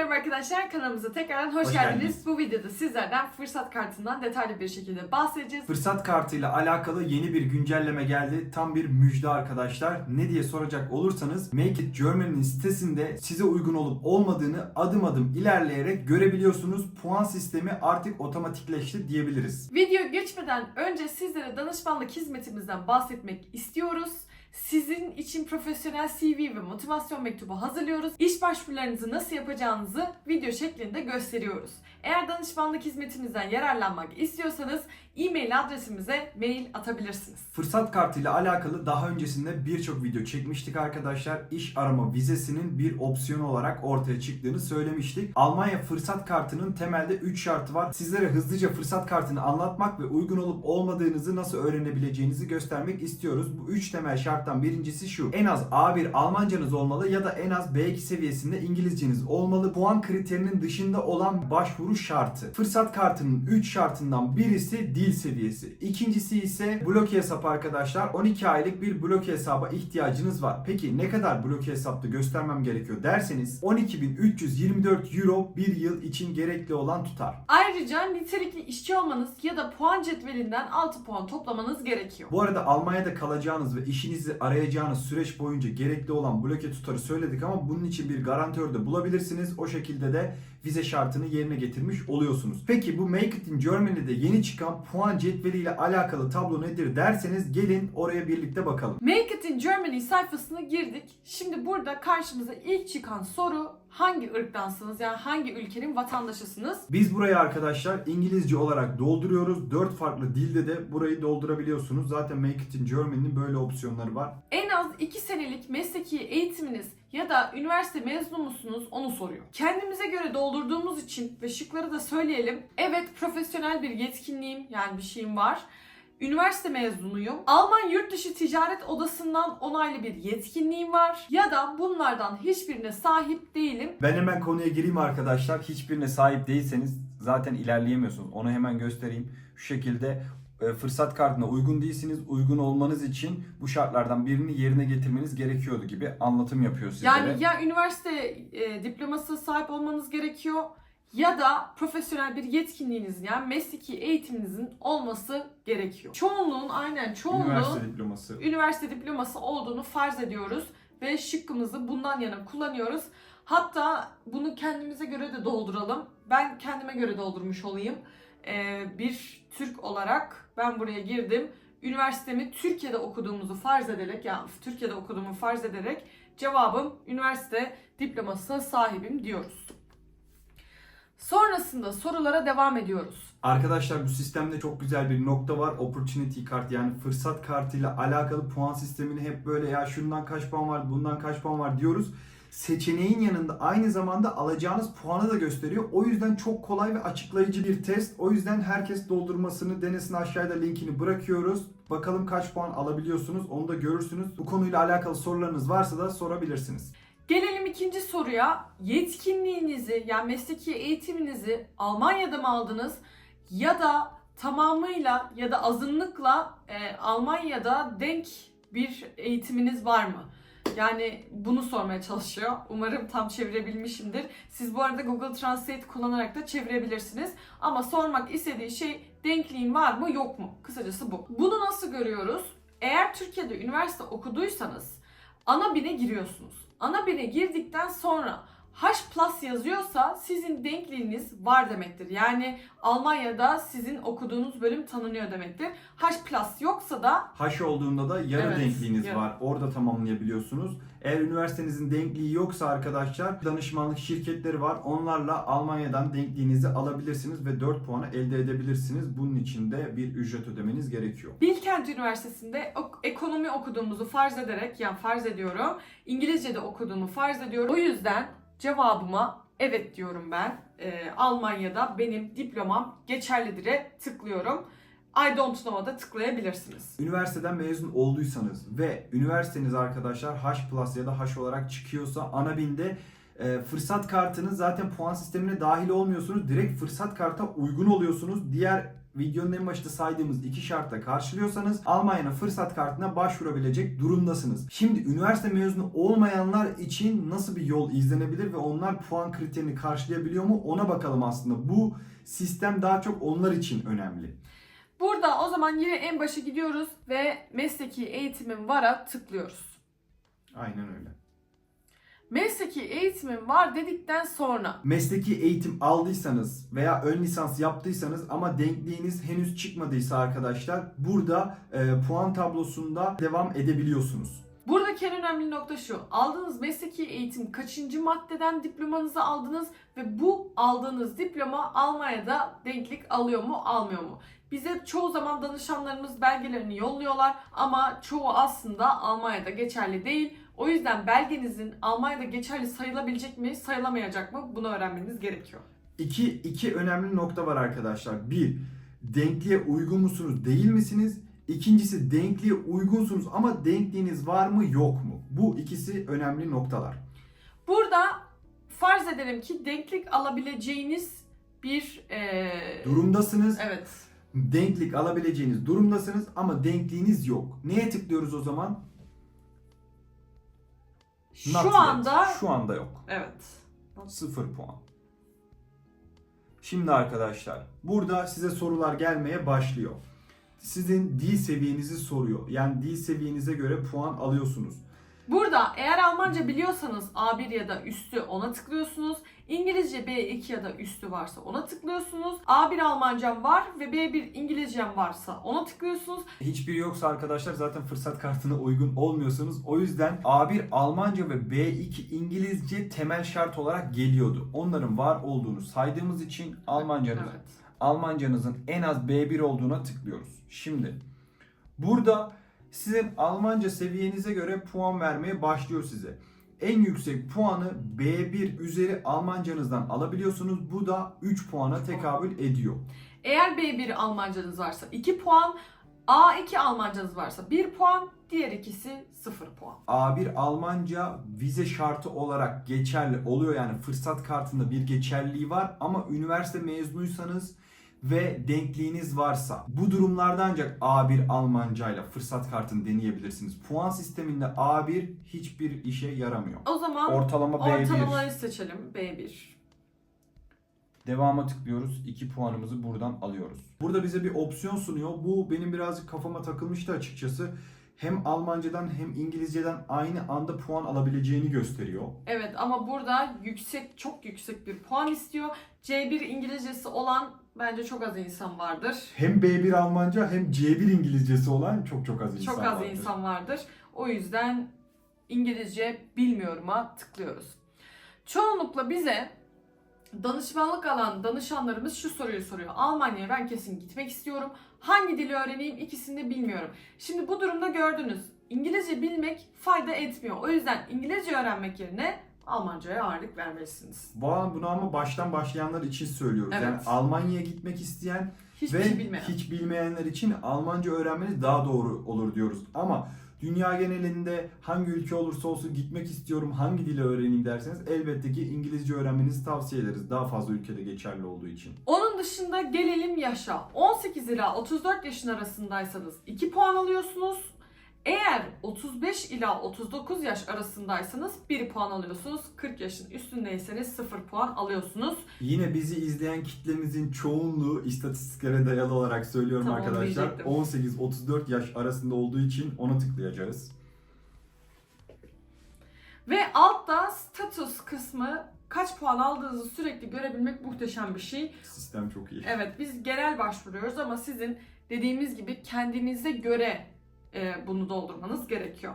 merhaba arkadaşlar kanalımıza tekrardan hoş, Hoş geldiniz. geldiniz. Bu videoda sizlerden fırsat kartından detaylı bir şekilde bahsedeceğiz. Fırsat kartıyla alakalı yeni bir güncelleme geldi. Tam bir müjde arkadaşlar. Ne diye soracak olursanız Make It Germany'nin sitesinde size uygun olup olmadığını adım adım ilerleyerek görebiliyorsunuz. Puan sistemi artık otomatikleşti diyebiliriz. Video geçmeden önce sizlere danışmanlık hizmetimizden bahsetmek istiyoruz. Sizin için profesyonel CV ve motivasyon mektubu hazırlıyoruz. İş başvurularınızı nasıl yapacağınızı video şeklinde gösteriyoruz. Eğer danışmanlık hizmetimizden yararlanmak istiyorsanız e-mail adresimize mail atabilirsiniz. Fırsat kartıyla alakalı daha öncesinde birçok video çekmiştik arkadaşlar. İş arama vizesinin bir opsiyon olarak ortaya çıktığını söylemiştik. Almanya fırsat kartının temelde 3 şartı var. Sizlere hızlıca fırsat kartını anlatmak ve uygun olup olmadığınızı nasıl öğrenebileceğinizi göstermek istiyoruz. Bu 3 temel şarttan birincisi şu. En az A1 Almancanız olmalı ya da en az B2 seviyesinde İngilizceniz olmalı. Puan kriterinin dışında olan başvuru şartı. Fırsat kartının 3 şartından birisi dil seviyesi. İkincisi ise bloke hesap arkadaşlar. 12 aylık bir bloke hesaba ihtiyacınız var. Peki ne kadar bloke hesapta göstermem gerekiyor derseniz 12.324 euro bir yıl için gerekli olan tutar. Ayrıca nitelikli işçi olmanız ya da puan cetvelinden 6 puan toplamanız gerekiyor. Bu arada Almanya'da kalacağınız ve işinizi arayacağınız süreç boyunca gerekli olan bloke tutarı söyledik ama bunun için bir garantör de bulabilirsiniz. O şekilde de vize şartını yerine getirmiş oluyorsunuz. Peki bu Make It in Germany'de yeni çıkan puan cetveliyle alakalı tablo nedir derseniz gelin oraya birlikte bakalım. Make It in Germany sayfasına girdik. Şimdi burada karşımıza ilk çıkan soru hangi ırktansınız yani hangi ülkenin vatandaşısınız? Biz burayı arkadaşlar İngilizce olarak dolduruyoruz. 4 farklı dilde de burayı doldurabiliyorsunuz. Zaten Make It in Germany'nin böyle opsiyonları var. En az 2 senelik mesleki eğitiminiz ya da üniversite mezunu musunuz onu soruyor. Kendimize göre doldurduğumuz için ve şıkları da söyleyelim. Evet profesyonel bir yetkinliğim yani bir şeyim var. Üniversite mezunuyum. Alman Yurtdışı Ticaret Odası'ndan onaylı bir yetkinliğim var. Ya da bunlardan hiçbirine sahip değilim. Ben hemen konuya gireyim arkadaşlar. Hiçbirine sahip değilseniz zaten ilerleyemiyorsunuz. Onu hemen göstereyim. Şu şekilde e, fırsat kartına uygun değilsiniz. Uygun olmanız için bu şartlardan birini yerine getirmeniz gerekiyordu gibi anlatım yapıyor sizlere. Yani ya üniversite e, diploması sahip olmanız gerekiyor ya da profesyonel bir yetkinliğinizin yani mesleki eğitiminizin olması gerekiyor. Çoğunluğun aynen çoğunluğun üniversite, Üniversite diploması. diploması olduğunu farz ediyoruz ve şıkkımızı bundan yana kullanıyoruz. Hatta bunu kendimize göre de dolduralım. Ben kendime göre doldurmuş olayım. E, bir Türk olarak ben buraya girdim. Üniversitemi Türkiye'de okuduğumuzu farz ederek yani Türkiye'de okuduğumu farz ederek cevabım üniversite diplomasına sahibim diyoruz. Sonrasında sorulara devam ediyoruz. Arkadaşlar bu sistemde çok güzel bir nokta var. Opportunity kart yani fırsat kartıyla alakalı puan sistemini hep böyle ya şundan kaç puan var, bundan kaç puan var diyoruz. Seçeneğin yanında aynı zamanda alacağınız puanı da gösteriyor. O yüzden çok kolay ve açıklayıcı bir test. O yüzden herkes doldurmasını denesin aşağıda linkini bırakıyoruz. Bakalım kaç puan alabiliyorsunuz onu da görürsünüz. Bu konuyla alakalı sorularınız varsa da sorabilirsiniz. Gelelim ikinci soruya. Yetkinliğinizi yani mesleki eğitiminizi Almanya'da mı aldınız ya da tamamıyla ya da azınlıkla e, Almanya'da denk bir eğitiminiz var mı? Yani bunu sormaya çalışıyor. Umarım tam çevirebilmişimdir. Siz bu arada Google Translate kullanarak da çevirebilirsiniz. Ama sormak istediği şey denkliğin var mı yok mu? Kısacası bu. Bunu nasıl görüyoruz? Eğer Türkiye'de üniversite okuduysanız ana bine giriyorsunuz. Ana bine girdikten sonra H plus yazıyorsa sizin denkliğiniz var demektir. Yani Almanya'da sizin okuduğunuz bölüm tanınıyor demektir. H plus yoksa da H olduğunda da yarı Evet, denkliğiniz yarı. var. Orada tamamlayabiliyorsunuz. Eğer üniversitenizin denkliği yoksa arkadaşlar danışmanlık şirketleri var. Onlarla Almanya'dan denkliğinizi alabilirsiniz ve 4 puanı elde edebilirsiniz. Bunun için de bir ücret ödemeniz gerekiyor. Bilkent Üniversitesi'nde ekonomi okuduğumuzu farz ederek, yani farz ediyorum. İngilizce de okuduğumu farz ediyorum. O yüzden cevabıma evet diyorum ben. Ee, Almanya'da benim diplomam geçerlidir'e tıklıyorum. I don't know'a da tıklayabilirsiniz. Üniversiteden mezun olduysanız ve üniversiteniz arkadaşlar H plus ya da H olarak çıkıyorsa ana binde e, fırsat kartınız zaten puan sistemine dahil olmuyorsunuz. Direkt fırsat karta uygun oluyorsunuz. Diğer videonun en başında saydığımız iki şartla karşılıyorsanız Almanya'nın fırsat kartına başvurabilecek durumdasınız. Şimdi üniversite mezunu olmayanlar için nasıl bir yol izlenebilir ve onlar puan kriterini karşılayabiliyor mu ona bakalım aslında. Bu sistem daha çok onlar için önemli. Burada o zaman yine en başa gidiyoruz ve mesleki eğitimin var'a tıklıyoruz. Aynen öyle. Mesleki eğitimin var dedikten sonra Mesleki eğitim aldıysanız veya ön lisans yaptıysanız ama denkliğiniz henüz çıkmadıysa arkadaşlar burada e, puan tablosunda devam edebiliyorsunuz. buradaki en önemli nokta şu. Aldığınız mesleki eğitim kaçıncı maddeden diplomanızı aldınız ve bu aldığınız diploma Almanya'da denklik alıyor mu almıyor mu? Bize çoğu zaman danışanlarımız belgelerini yolluyorlar ama çoğu aslında Almanya'da geçerli değil. O yüzden belgenizin Almanya'da geçerli sayılabilecek mi sayılamayacak mı bunu öğrenmeniz gerekiyor. İki, iki önemli nokta var arkadaşlar. Bir, denkliğe uygun musunuz değil misiniz? İkincisi denkliğe uygunsunuz ama denkliğiniz var mı yok mu? Bu ikisi önemli noktalar. Burada farz edelim ki denklik alabileceğiniz bir eee, Durumdasınız, Evet. denklik alabileceğiniz durumdasınız ama denkliğiniz yok. Neye tıklıyoruz o zaman? Şu Not yet. anda Şu anda yok. evet. 0 puan. Şimdi arkadaşlar burada size sorular gelmeye başlıyor. Sizin dil seviyenizi soruyor. Yani dil seviyenize göre puan alıyorsunuz. Burada eğer Almanca biliyorsanız A1 ya da üstü ona tıklıyorsunuz. İngilizce B2 ya da üstü varsa ona tıklıyorsunuz. A1 Almancam var ve B1 İngilizcem varsa ona tıklıyorsunuz. Hiçbiri yoksa arkadaşlar zaten fırsat kartına uygun olmuyorsunuz. O yüzden A1 Almanca ve B2 İngilizce temel şart olarak geliyordu. Onların var olduğunu saydığımız için Almancanız Evet. Almancanızın en az B1 olduğuna tıklıyoruz. Şimdi burada sizin Almanca seviyenize göre puan vermeye başlıyor size. En yüksek puanı B1 üzeri Almancanızdan alabiliyorsunuz. Bu da 3 puana tekabül ediyor. Eğer B1 Almancanız varsa 2 puan, A2 Almancanız varsa 1 puan, diğer ikisi 0 puan. A1 Almanca vize şartı olarak geçerli oluyor. Yani fırsat kartında bir geçerliliği var ama üniversite mezunuysanız ve denkliğiniz varsa bu durumlarda ancak A1 Almanca ile fırsat kartını deneyebilirsiniz. Puan sisteminde A1 hiçbir işe yaramıyor. O zaman Ortalama B1. ortalamayı seçelim B1. Devama tıklıyoruz. 2 puanımızı buradan alıyoruz. Burada bize bir opsiyon sunuyor. Bu benim birazcık kafama takılmıştı açıkçası. Hem Almancadan hem İngilizceden aynı anda puan alabileceğini gösteriyor. Evet ama burada yüksek, çok yüksek bir puan istiyor. C1 İngilizcesi olan bence çok az insan vardır. Hem B1 Almanca hem C1 İngilizcesi olan çok çok az insan Çok az vardır. insan vardır. O yüzden İngilizce bilmiyorum'a tıklıyoruz. Çoğunlukla bize danışmanlık alan danışanlarımız şu soruyu soruyor. Almanya'ya ben kesin gitmek istiyorum. Hangi dili öğreneyim ikisini de bilmiyorum. Şimdi bu durumda gördünüz. İngilizce bilmek fayda etmiyor. O yüzden İngilizce öğrenmek yerine Almanca'ya ağırlık vermelisiniz. Bu bunu ama baştan başlayanlar için söylüyoruz. Evet. Yani Almanya'ya gitmek isteyen Hiçbir ve şey bilmeyen. hiç bilmeyenler için Almanca öğrenmeniz daha doğru olur diyoruz. Ama dünya genelinde hangi ülke olursa olsun gitmek istiyorum, hangi dili öğreneyim derseniz elbette ki İngilizce öğrenmenizi tavsiye ederiz. Daha fazla ülkede geçerli olduğu için. Onun dışında gelelim yaşa. 18 ila 34 yaşın arasındaysanız 2 puan alıyorsunuz. Eğer 35 ila 39 yaş arasındaysanız 1 puan alıyorsunuz. 40 yaşın üstündeyseniz 0 puan alıyorsunuz. Yine bizi izleyen kitlemizin çoğunluğu istatistiklere dayalı olarak söylüyorum Tamam, arkadaşlar. diyecektim. 18-34 yaş arasında olduğu için ona tıklayacağız. Ve altta status kısmı kaç puan aldığınızı sürekli görebilmek muhteşem bir şey. Sistem çok iyi. Evet biz genel başvuruyoruz ama sizin dediğimiz gibi kendinize göre e, bunu doldurmanız gerekiyor.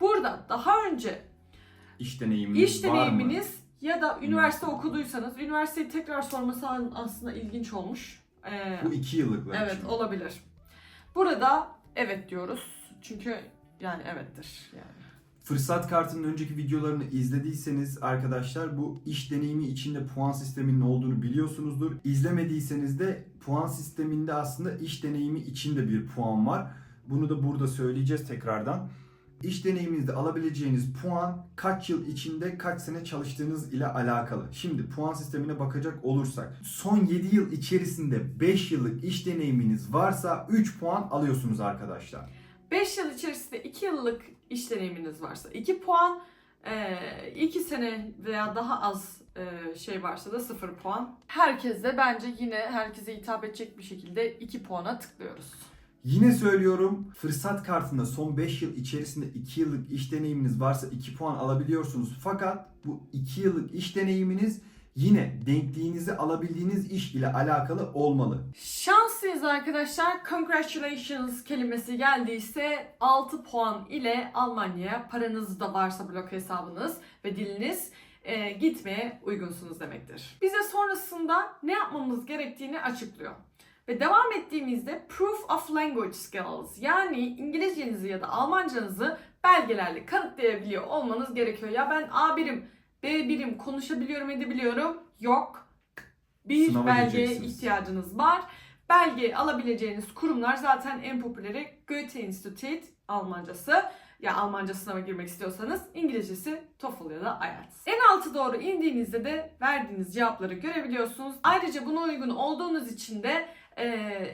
Burada daha önce İş deneyiminiz İş var mı? deneyiminiz ya da üniversite Üniversite okuduysanız üniversiteyi tekrar sorması aslında ilginç olmuş. Ee, Bu iki yıllıklar evet için. olabilir. Burada evet diyoruz. Çünkü yani evettir yani. Fırsat kartının önceki videolarını izlediyseniz arkadaşlar bu iş deneyimi içinde puan sisteminin olduğunu biliyorsunuzdur. İzlemediyseniz de puan sisteminde aslında iş deneyimi içinde bir puan var. Bunu da burada söyleyeceğiz tekrardan. İş deneyiminizde alabileceğiniz puan kaç yıl içinde kaç sene çalıştığınız ile alakalı. Şimdi puan sistemine bakacak olursak son 7 yıl içerisinde 5 yıllık iş deneyiminiz varsa 3 puan alıyorsunuz arkadaşlar. 5 yıl içerisinde 2 yıllık iş deneyiminiz varsa 2 puan, 2 sene veya daha az e, şey varsa da 0 puan. Herkes de bence yine herkese hitap edecek bir şekilde 2 puana tıklıyoruz. Yine söylüyorum fırsat kartında son 5 yıl içerisinde 2 yıllık iş deneyiminiz varsa 2 puan alabiliyorsunuz. Fakat bu 2 yıllık iş deneyiminiz yine denkliğinizi alabildiğiniz iş ile alakalı olmalı. Şanslıyız arkadaşlar. Congratulations kelimesi geldiyse 6 puan ile Almanya'ya paranız da varsa blok hesabınız ve diliniz e, gitmeye uygunsunuz demektir. Bize sonrasında ne yapmamız gerektiğini açıklıyor. Ve devam ettiğimizde proof of language skills yani İngilizcenizi ya da Almancanızı belgelerle kanıtlayabiliyor olmanız gerekiyor. Ya ben A1'im, B1'im konuşabiliyorum edebiliyorum. Yok. Bir Sınava belgeye ihtiyacınız var. Belge alabileceğiniz kurumlar zaten en popüleri Goethe Institut Almancası. Ya Almanca sınava girmek istiyorsanız İngilizcesi TOEFL ya da IELTS. En altı doğru indiğinizde de verdiğiniz cevapları görebiliyorsunuz. Ayrıca buna uygun olduğunuz için de e,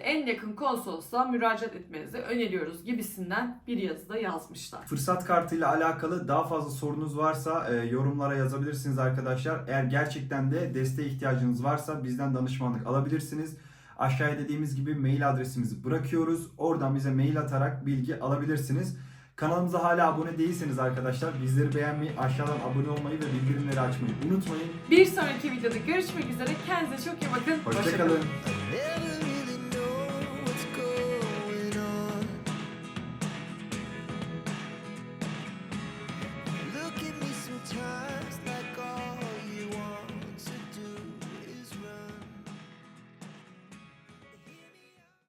en yakın konsolosluğa müracaat etmenizi öneriyoruz gibisinden bir yazıda yazmışlar. Fırsat kartıyla alakalı daha fazla sorunuz varsa e, yorumlara yazabilirsiniz arkadaşlar. Eğer gerçekten de desteğe ihtiyacınız varsa bizden danışmanlık alabilirsiniz. Aşağıya dediğimiz gibi mail adresimizi bırakıyoruz. Oradan bize mail atarak bilgi alabilirsiniz. Kanalımıza hala abone değilseniz arkadaşlar bizleri beğenmeyi, aşağıdan abone olmayı ve bildirimleri açmayı unutmayın. Bir sonraki videoda görüşmek üzere. Kendinize çok iyi bakın. Hoşçakalın.